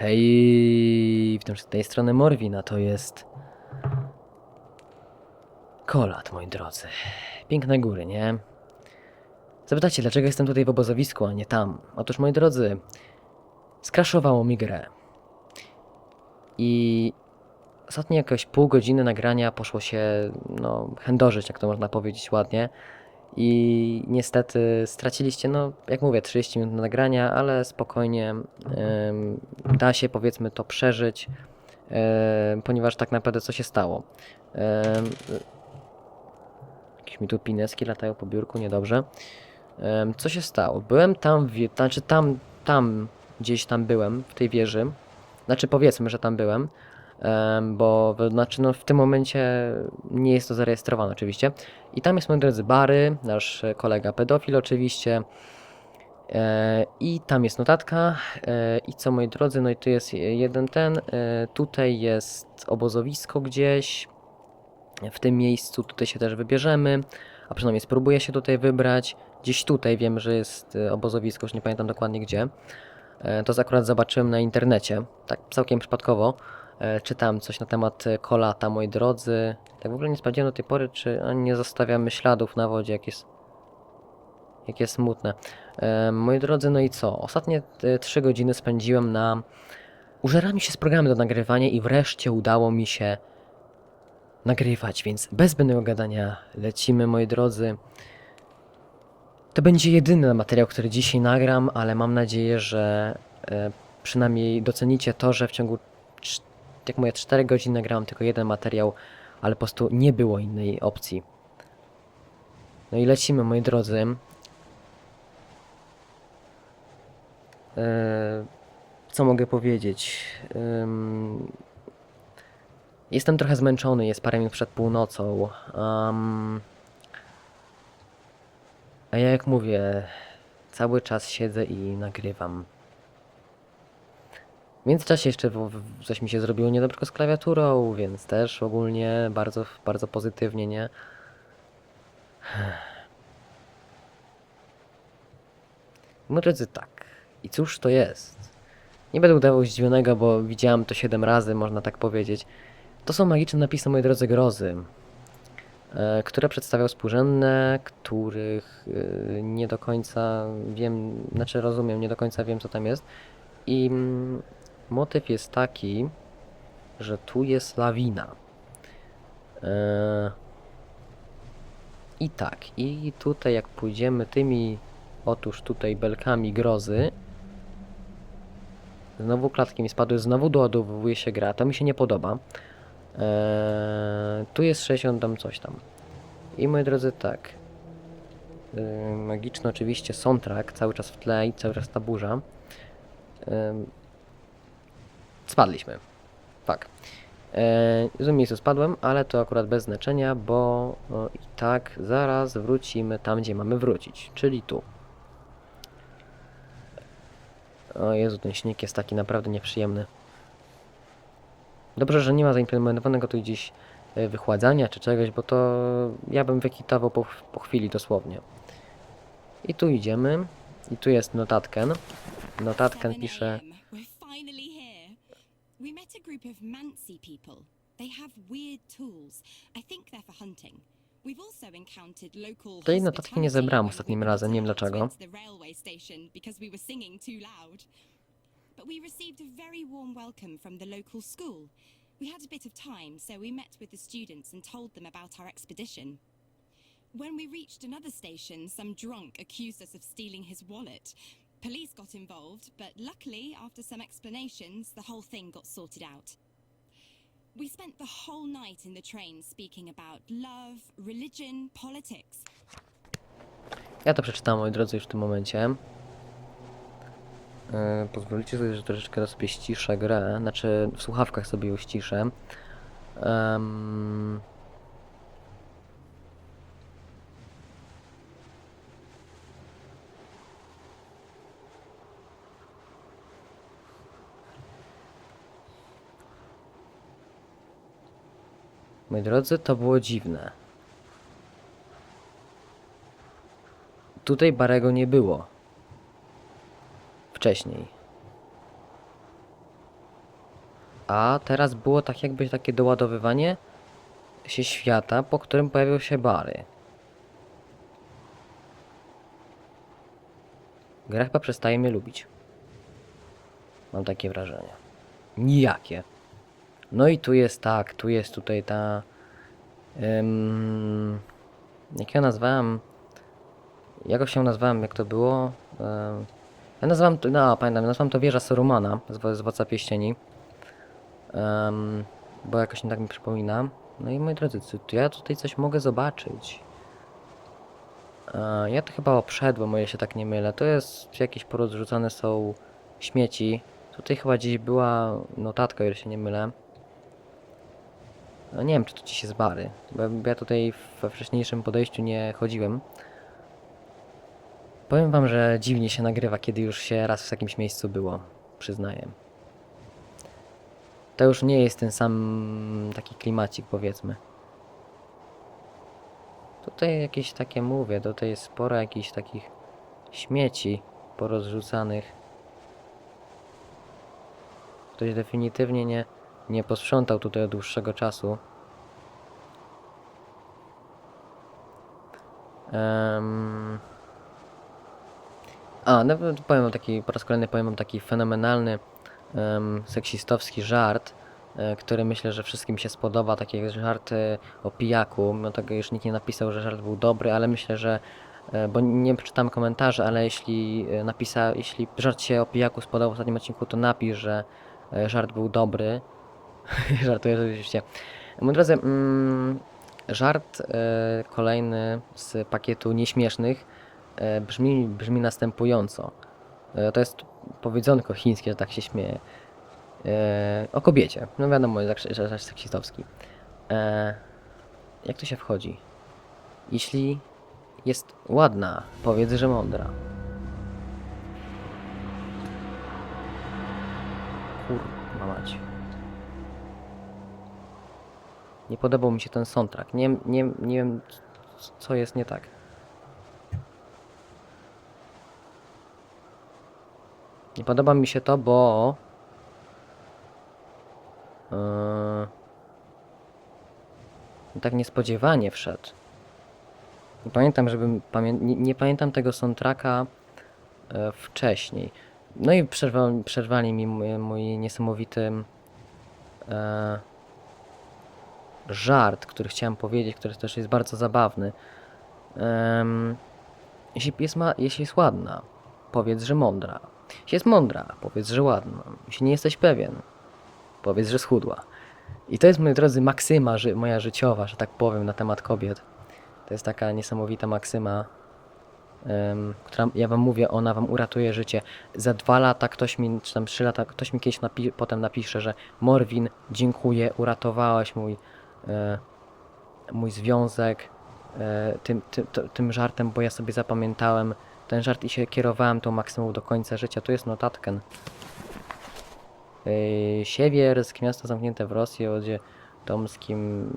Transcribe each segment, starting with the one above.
Hej, witam z tej strony Morwina, to jest... Kolat, moi drodzy. Piękne góry, nie? Zapytacie, dlaczego jestem tutaj w obozowisku, a nie tam? Otóż, moi drodzy, skraszowało mi grę. I ostatnie jakieś pół godziny nagrania poszło się, no, chędożyć, jak to można powiedzieć ładnie. I niestety straciliście, no, jak mówię, 30 minut nagrania, ale spokojnie da się, powiedzmy, to przeżyć, ponieważ tak naprawdę co się stało? Em, jakieś mi tu pineski latają po biurku, niedobrze. Em, co się stało? Byłem tam, w, znaczy tam, tam, gdzieś tam byłem, w tej wieży. Znaczy powiedzmy, że tam byłem, em, bo znaczy no, w tym momencie nie jest to zarejestrowane oczywiście. I tam jest, moi drodzy, Bary, nasz kolega pedofil oczywiście. E, I tam jest notatka. E, I co, moi drodzy, no i tu jest jeden ten. E, tutaj jest obozowisko gdzieś. W tym miejscu tutaj się też wybierzemy. A przynajmniej spróbuję się tutaj wybrać. Gdzieś tutaj wiem, że jest obozowisko, już nie pamiętam dokładnie gdzie. To akurat zobaczyłem na internecie, tak całkiem przypadkowo. E, Czytałem coś na temat e, kolata, moi drodzy. Tak w ogóle nie sprawdziłem do tej pory, czy oni nie zostawiamy śladów na wodzie, jak jest, jakie smutne. E, moi drodzy, no i co? Ostatnie e, trzy godziny spędziłem na użeraniu się z programem do nagrywania i wreszcie udało mi się nagrywać, więc bez zbędnego gadania lecimy, moi drodzy. To będzie jedyny materiał, który dzisiaj nagram, ale mam nadzieję, że e, przynajmniej docenicie to, że w ciągu, jak mówię, 4 godzin nagrałem tylko jeden materiał, ale po prostu nie było innej opcji. No i lecimy, moi drodzy. E, co mogę powiedzieć? Jestem trochę zmęczony, jest parę minut przed północą. Um, a ja jak mówię, cały czas siedzę i nagrywam. Międzyczasie jeszcze coś mi się zrobiło niedobrego z klawiaturą, więc też ogólnie bardzo, bardzo pozytywnie, nie? Moi drodzy, tak. I cóż to jest? Nie będę udawał zdziwionego, bo widziałem to 7 razy, można tak powiedzieć. To są magiczne napisy, moi drodzy, grozy, e, które przedstawiał współrzędne, których e, nie do końca wiem, znaczy rozumiem, nie do końca wiem, co tam jest. I mm, motyw jest taki, że tu jest lawina. E, I tak, i tutaj jak pójdziemy tymi, otóż tutaj belkami grozy, znowu klatki mi spadły, znowu doładowuje się gra, to mi się nie podoba. Eee, tu jest 60 tam coś tam. I moi drodzy, tak. Eee, magiczny oczywiście soundtrack, cały czas w tle i cały czas ta burza. Eee, spadliśmy. Tak. Eee, w tym miejscu spadłem, ale to akurat bez znaczenia, bo o, i tak zaraz wrócimy tam, gdzie mamy wrócić, czyli tu. O Jezu, ten śnieg jest taki naprawdę nieprzyjemny. Dobrze, że nie ma zaimplementowanego tu gdzieś e, wychładzania czy czegoś, bo to ja bym wykitował po, po chwili dosłownie. I tu idziemy. I tu jest notatken. Notatken 7 pisze... a.m. We're finally here. We met a group of Mansi people. They have weird tools. I think they're for hunting. We've also encountered local Tej notatki nie hospitality ostatnim razem, nie wiem dlaczego. the railway station because we were singing too loud. But we received a very warm welcome from the local school. We had a bit of time, so we met with the students and told them about our expedition. When we reached another station, some drunk accused us of stealing his wallet. Police got involved, but luckily, after some explanations, the whole thing got sorted out. We spent the whole night in the train speaking about love, religion, politics. Ja to przeczytałem, moi drodzy, już w tym momencie. Yy, pozwolicie sobie, że troszeczkę sobie ściszę grę. Znaczy, w słuchawkach sobie ją ściszę. Moi drodzy, to było dziwne. Tutaj Barego nie było. Wcześniej. a teraz było tak jakby takie doładowywanie się świata, po którym pojawiły się bary. Gra chyba przestaje mnie lubić. Mam takie wrażenie. Nijakie. No i tu jest tak, tu jest tutaj ta... Ym, jak ja nazwałem... Jak się nazwałem, jak to było? Ym, ja nazwałem to, no pamiętam, nazwałem to wieża Sorumana z, z Władca Pieścieni. Ym, bo jakoś nie tak mi przypomina. No i moi drodzy, tu ja tutaj coś mogę zobaczyć. Ja to chyba obszedłem, o ile się tak nie mylę. To jest jakieś porozrzucane są śmieci. Tutaj chyba gdzieś była notatka, o ile się nie mylę. No nie wiem, czy to gdzieś jest bary, bo ja- bo ja tutaj we wcześniejszym podejściu nie chodziłem. Powiem wam, że dziwnie się nagrywa, kiedy już się raz w jakimś miejscu było. Przyznaję. To już nie jest ten sam taki klimacik, powiedzmy. Tutaj jakieś takie mówię, tutaj jest sporo jakichś takich śmieci porozrzucanych. Ktoś definitywnie nie, nie posprzątał tutaj od dłuższego czasu. Em, A, no to powiem taki, po raz kolejny powiem taki fenomenalny em, seksistowski żart, e, który myślę, że wszystkim się spodoba, taki żart o pijaku. No tego już nikt nie napisał, że żart był dobry, ale myślę, że e, bo nie czytam komentarzy, ale jeśli e, napisa, jeśli żart się o pijaku spodobał w ostatnim odcinku, to napisz, że żart był dobry. Żartuję oczywiście. Moi drodzy, mm, żart e, kolejny z pakietu nieśmiesznych e, brzmi, brzmi następująco. E, to jest powiedzonko chińskie, że tak się śmieje. E, o kobiecie. No wiadomo, że seksistowski. Jak to się wchodzi? Jeśli jest ładna, powiedz, że mądra. Kurwa mać. Nie podobał mi się ten soundtrack. Nie, nie, nie wiem, co jest nie tak. Nie podoba mi się to, bo... Yy, tak niespodziewanie wszedł. Nie pamiętam, żebym... Pamię... Nie, nie pamiętam tego soundtracka e, wcześniej. No i przerwa, przerwali mi mój, mój niesamowity e, żart, który chciałem powiedzieć, który też jest bardzo zabawny. Em, jeśli, jest ma, jeśli jest ładna, powiedz, że mądra. Jeśli jest mądra, powiedz, że ładna. Jeśli nie jesteś pewien, powiedz, że schudła. I to jest, moi drodzy, maksyma ży moja życiowa, że tak powiem, na temat kobiet. To jest taka niesamowita maksyma, em, która, ja wam mówię, ona wam uratuje życie. Za dwa lata ktoś mi, czy tam trzy lata, ktoś mi kiedyś napi potem napisze, że Morwin, dziękuję, uratowałeś mój, mój związek e, tym, tym, tym żartem, bo ja sobie zapamiętałem ten żart i się kierowałem tą maksymum do końca życia. Tu jest notatken. Yy, Siewiersk, miasto zamknięte w Rosji, o wodzie tomskim.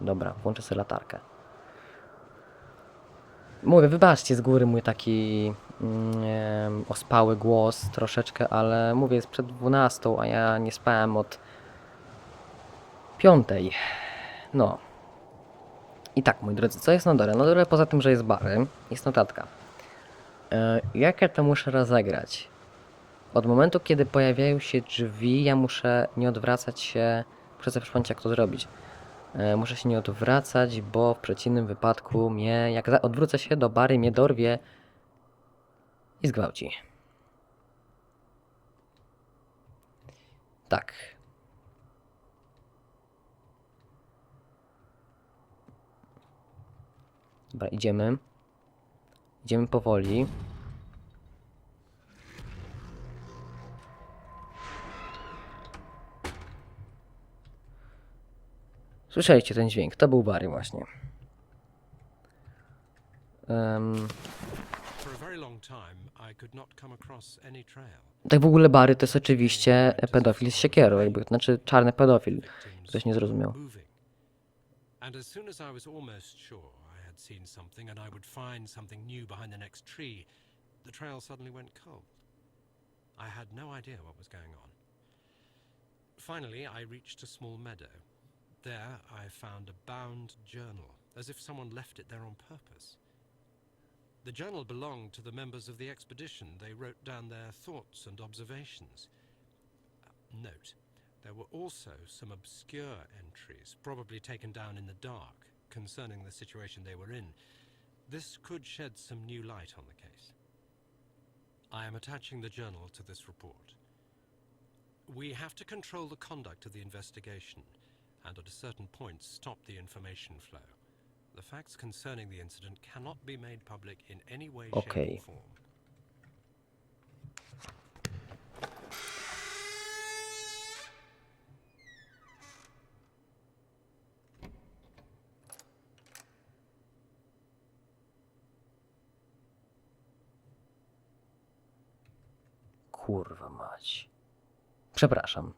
Dobra, włączę sobie latarkę. Mówię, wybaczcie z góry mój taki mm, ospały głos troszeczkę, ale mówię, jest przed 12, a ja nie spałem od piątej. No. I tak, moi drodzy, co jest na dole? Na dole poza tym, że jest bary, jest notatka. E, jak ja to muszę rozegrać? Od momentu, kiedy pojawiają się drzwi, ja muszę nie odwracać się. Przypomnieć, jak to zrobić. E, muszę się nie odwracać, bo w przeciwnym wypadku mnie, jak odwrócę się do bary, mnie dorwie i zgwałci. Tak. Dobra, idziemy. Idziemy powoli. Słyszeliście ten dźwięk? To był Barry właśnie. Trail. tak w ogóle Barry to jest oczywiście pedofil z siekierą, jakby, znaczy czarny pedofil. Ktoś nie zrozumiał. And as soon as I was almost sure I had seen something and I would find something new behind the next tree, the trail suddenly went cold. I had no idea what was going on. Finally, I reached a small meadow. There, I found a bound journal, as if someone left it there on purpose. The journal belonged to the members of the expedition. They wrote down their thoughts and observations. Uh, Note, there were also some obscure entries, probably taken down in the dark, concerning the situation they were in. This could shed some new light on the case. I am attaching the journal to this report. We have to control the conduct of the investigation and at a certain point stop the information flow. The facts concerning the incident cannot be made public in any way, shape, or form. Kurwa mać. Przepraszam.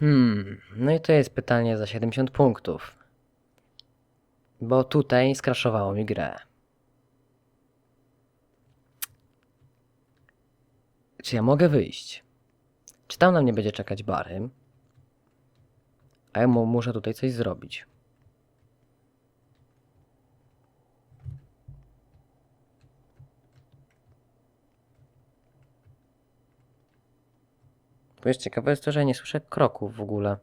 Hmm, no i to jest pytanie za 70 punktów. Bo tutaj skraszowało mi grę. Czy ja mogę wyjść? Czy tam na mnie będzie czekać Bary? A ja mu muszę tutaj coś zrobić. Bo jest ciekawe jest to, że ja nie słyszę kroków w ogóle.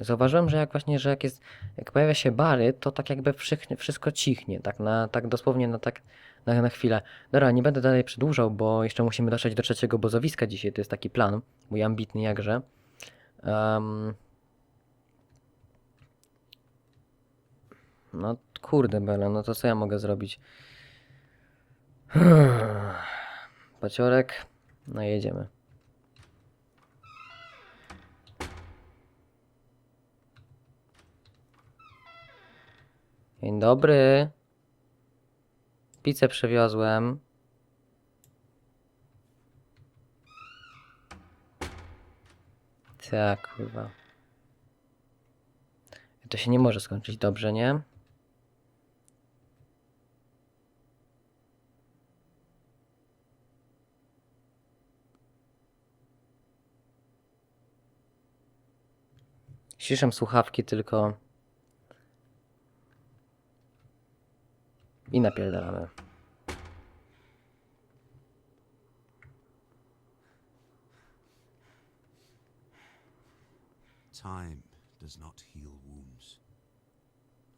Zauważyłem, że jak właśnie, że jak jest, jak pojawia się bary, to tak jakby wszystko cichnie, tak na, tak dosłownie na tak, na, na chwilę. Dobra, nie będę dalej przedłużał, bo jeszcze musimy dotrzeć do trzeciego bozowiska dzisiaj, to jest taki plan, mój ambitny jakże. Um, no kurde Bela, no to co ja mogę zrobić? Paciorek, no jedziemy. Dzień dobry. Pizzę przywiozłem. Tak, kurwa. To się nie może skończyć dobrze, nie? Ściszam słuchawki tylko. I napierdalamy. Time does not heal wounds,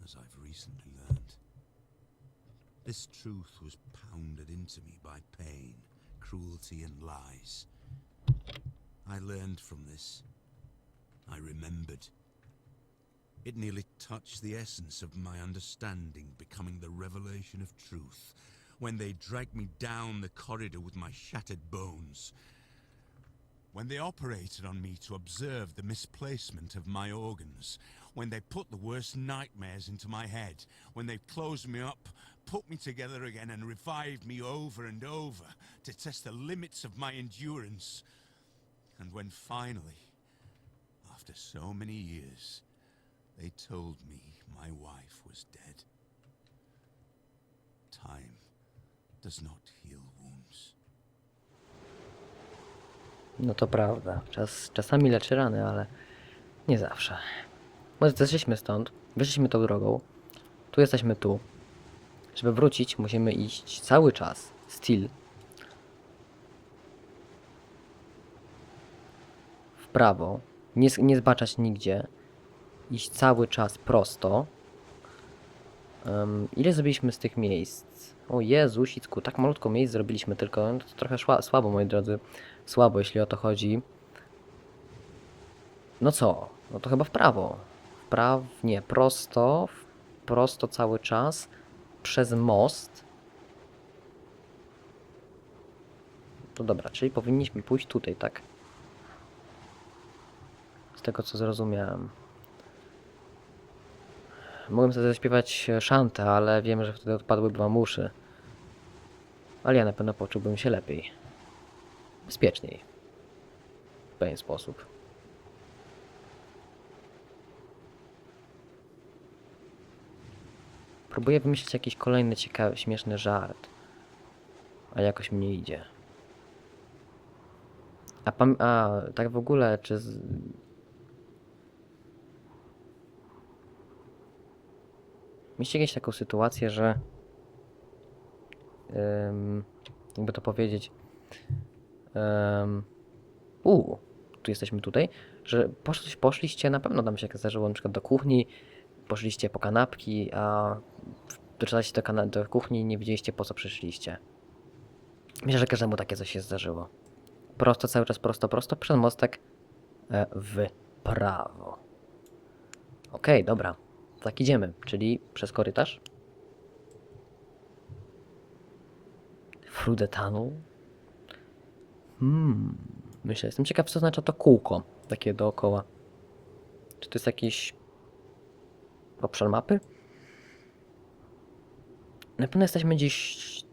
as I've recently learned. This truth was pounded into me by pain, cruelty, and lies. I learned from this. I remembered. It nearly touched the essence of my understanding, becoming the revelation of truth, when they dragged me down the corridor with my shattered bones. When they operated on me to observe the misplacement of my organs, when they put the worst nightmares into my head, when they closed me up, put me together again, and revived me over and over to test the limits of my endurance. And when finally, after so many years, they told me my wife was dead. Time does not heal wounds. No to prawda. Czas, czasami leczy rany, ale nie zawsze. Może zeszliśmy stąd, wyszliśmy tą drogą. Tu jesteśmy tu. Żeby wrócić, musimy iść cały czas. Still. W prawo. Nie, nie zbaczać nigdzie. Iść cały czas prosto. Em, ile zrobiliśmy z tych miejsc? O Jezu, Sicku, tak malutko miejsc zrobiliśmy tylko. No To trochę szła, słabo, moi drodzy. Słabo, jeśli o to chodzi. No co? No to chyba w prawo. W prawo, nie, prosto. W prosto cały czas. Przez most. To dobra, czyli powinniśmy pójść tutaj, tak? Z tego co zrozumiałem. Mogłem sobie zaśpiewać szantę, ale wiem, że wtedy odpadłyby wam uszy. Ale ja na pewno poczułbym się lepiej. Bezpieczniej. W pewien sposób. Próbuję wymyślić jakiś kolejny ciekawy, śmieszny żart. A jakoś mi nie idzie. A, a tak w ogóle, czy z... Mieliście jakieś taką sytuację, że um, jakby to powiedzieć um, u, tu jesteśmy tutaj, że poszli, poszliście, na pewno tam się zdarzyło na przykład do kuchni, poszliście po kanapki, a doczytaliście do, do kuchni i nie wiedzieliście po co przyszliście. Myślę, że każdemu takie coś się zdarzyło. Prosto, cały czas prosto, prosto, przez mostek e, w prawo. Okej, dobra. Tak idziemy, czyli przez korytarz. Tunnel. Hmm. Myślę, jestem ciekaw, co oznacza to kółko, takie dookoła. Czy to jest jakiś obszar mapy? Na pewno jesteśmy gdzieś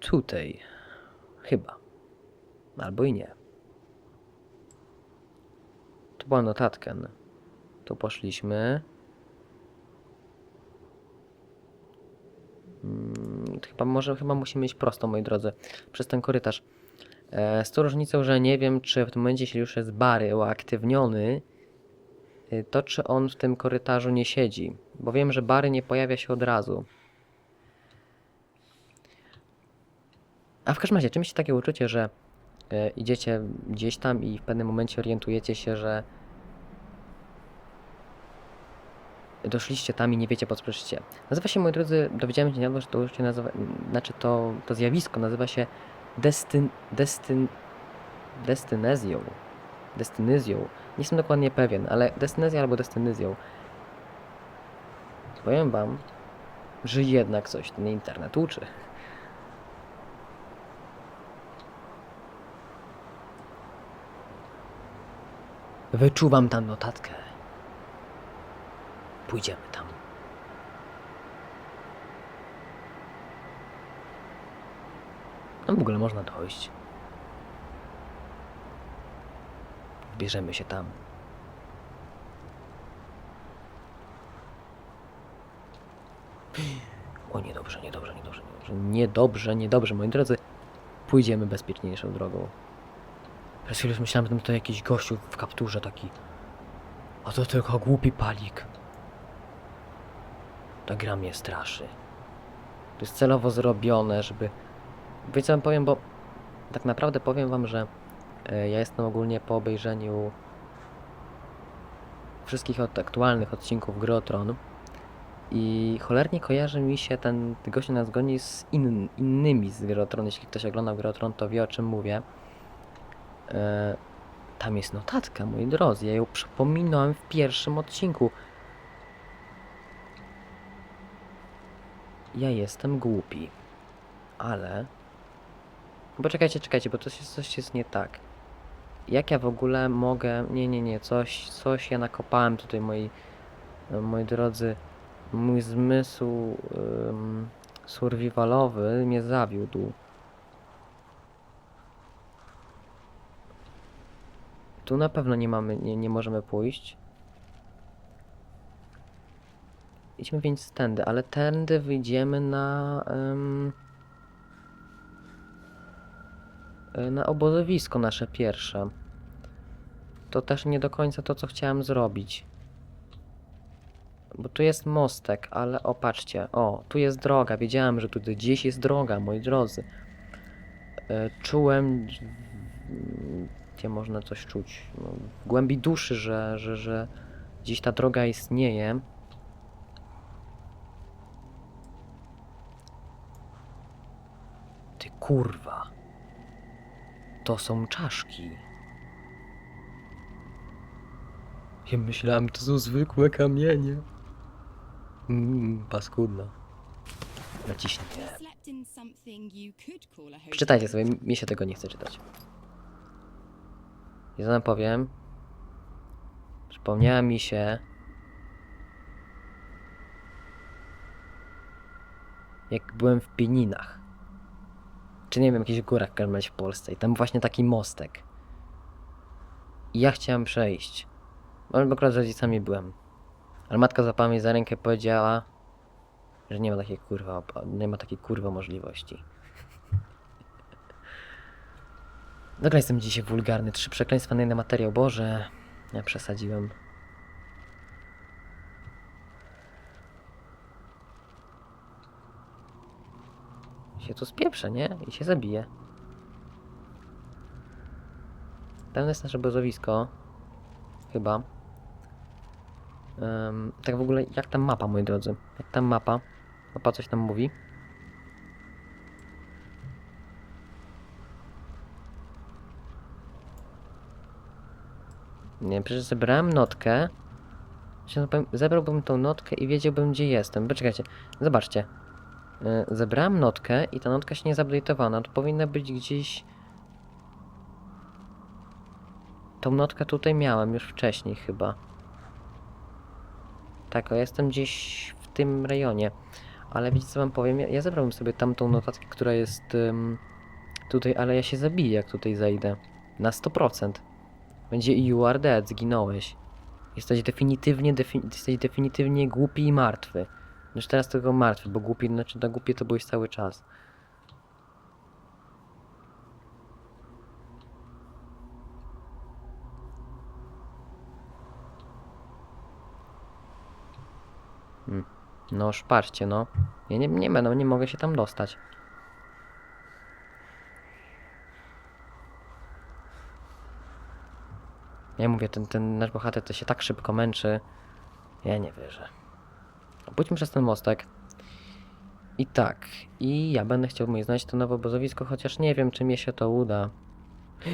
tutaj. Chyba. Albo i nie. Tu była notatka. no. Tu poszliśmy. Mm, chyba może chyba musimy iść prosto, moi drodzy, przez ten korytarz. E, z tą różnicą, że nie wiem, czy w tym momencie, jeśli już jest Bary uaktywniony, y, to czy on w tym korytarzu nie siedzi. Bo wiem, że Bary nie pojawia się od razu. A w każdym razie, czymś takie uczucie, że e, idziecie gdzieś tam i w pewnym momencie orientujecie się, że doszliście tam i nie wiecie po co przyszliście. Nazywa się, moi drodzy, dowiedziałem się niedawno, że to już się nazywa, znaczy to, to zjawisko nazywa się destyn, destyn, destynezją. Destynyzją. Nie jestem dokładnie pewien, ale destynezja albo destynyzją. Powiem wam, że jednak coś ten internet uczy. Wyczuwam tam notatkę. Pójdziemy tam. No w ogóle można dojść. Bierzemy się tam. O niedobrze, niedobrze, niedobrze, niedobrze, niedobrze, niedobrze, moi drodzy. Pójdziemy bezpieczniejszą drogą. Przez chwilę myślałem, że to jakiś gościu w kapturze taki. A to tylko głupi palik. Ta gra mnie straszy. To jest celowo zrobione, żeby... Wiecie co wam powiem, bo tak naprawdę powiem wam, że e, ja jestem ogólnie po obejrzeniu wszystkich od aktualnych odcinków Gry o Tron i cholernie kojarzy mi się ten gościu na zgodnie z in, innymi z Gry o Tron. Jeśli ktoś oglądał Gry o Tron, to wie o czym mówię. E, tam jest notatka, moi drodzy. Ja ją przypominałem w pierwszym odcinku. Ja jestem głupi. Ale... Poczekajcie, czekajcie, bo to jest, coś jest nie tak. Jak ja w ogóle mogę... Nie, nie, nie, coś, coś ja nakopałem tutaj, moi, moi drodzy. Mój zmysł um, survivalowy mnie zawiódł. Tu na pewno nie mamy, nie, nie możemy pójść. Idźmy więc tędy, ale tędy wyjdziemy na... e, na obozowisko nasze pierwsze. To też nie do końca to, co chciałem zrobić. Bo tu jest mostek, ale o, patrzcie. O, tu jest droga. Wiedziałem, że tu gdzieś jest droga, moi drodzy. E, Czułem... Gdzie można coś czuć? No, w głębi duszy, że, że, że gdzieś ta droga istnieje. Ty kurwa. To są czaszki. Ja myślałem, to są zwykłe kamienie. Mmm, paskudno. Naciśnij. Hotel. Przeczytajcie sobie, mi się tego nie chce czytać. I zatem powiem. Przypomniała mi się. Jak byłem w Pieninach. Czy nie wiem, jakichś górach w w Polsce i tam właśnie taki mostek. I ja chciałem przejść. Bo akurat z rodzicami byłem. Ale matka zapała mnie za rękę powiedziała, że nie ma takiej kurwa, nie ma takiej kurwa możliwości. Dobra, jestem dzisiaj wulgarny. Trzy przekleństwa na jeden materiał. Boże, ja przesadziłem. Się tu spieprze, nie? I się zabije. Tam jest nasze bazowisko. Chyba. Em, tak w ogóle, jak tam mapa, moi drodzy? Jak tam mapa? Mapa coś tam mówi? Nie, przecież zebrałem notkę. Zebrałbym tą notkę i wiedziałbym, gdzie jestem. Poczekajcie, zobaczcie. Y, Zebrałem notkę i ta notka się nie zupdate'owana. To powinna być gdzieś... Tą notkę tutaj miałem już wcześniej chyba. Tak, o, jestem gdzieś w tym rejonie. Ale wiecie co wam powiem? Ja, ja zebrałem sobie tamtą notatkę, która jest ym, tutaj, ale ja się zabiję jak tutaj zejdę. Na 100%. Będzie you are dead, zginąłeś. Jesteś definitywnie, defi jesteś definitywnie głupi i martwy. Już teraz tylko martwy, bo głupi, znaczy na głupie to byłeś cały czas. Hmm. No szparcie, no. Ja nie, nie będę, nie mogę się tam dostać. Ja mówię, ten, ten nasz bohater to się tak szybko męczy. Ja nie wierzę. Pójdźmy przez ten mostek. I tak. I ja będę chciał mój znaleźć to nowe obozowisko, chociaż nie wiem, czy mi się to uda.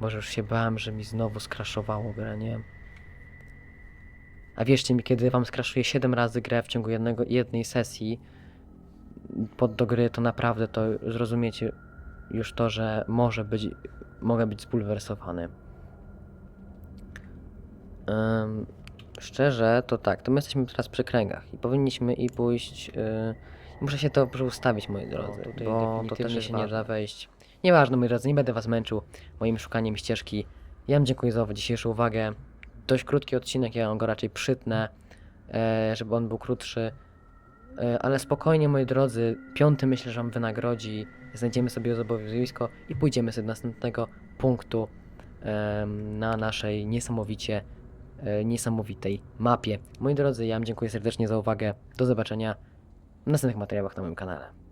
Może już się bałem, że mi znowu skraszowało grę, nie? A wierzcie mi, kiedy wam skraszuje 7 razy grę w ciągu jednego, jednej sesji pod do gry, to naprawdę to zrozumiecie już to, że może być, mogę być spulwersowany. Ym, szczerze, to tak, to my jesteśmy teraz przy kręgach i powinniśmy i pójść. Yy, muszę się to ustawić, moi drodzy, tutaj bo to też się nie da wejść. Nieważne, moi drodzy, nie będę was męczył moim szukaniem ścieżki. Ja wam dziękuję za dzisiejszą uwagę. Dość krótki odcinek, ja go raczej przytnę, e, żeby on był krótszy. E, ale spokojnie, moi drodzy, piąty myślę, że wam wynagrodzi. Znajdziemy sobie zobowiązisko i pójdziemy sobie do następnego punktu em, na naszej niesamowicie niesamowitej mapie. Moi drodzy, ja wam dziękuję serdecznie za uwagę. Do zobaczenia w następnych materiałach na moim kanale.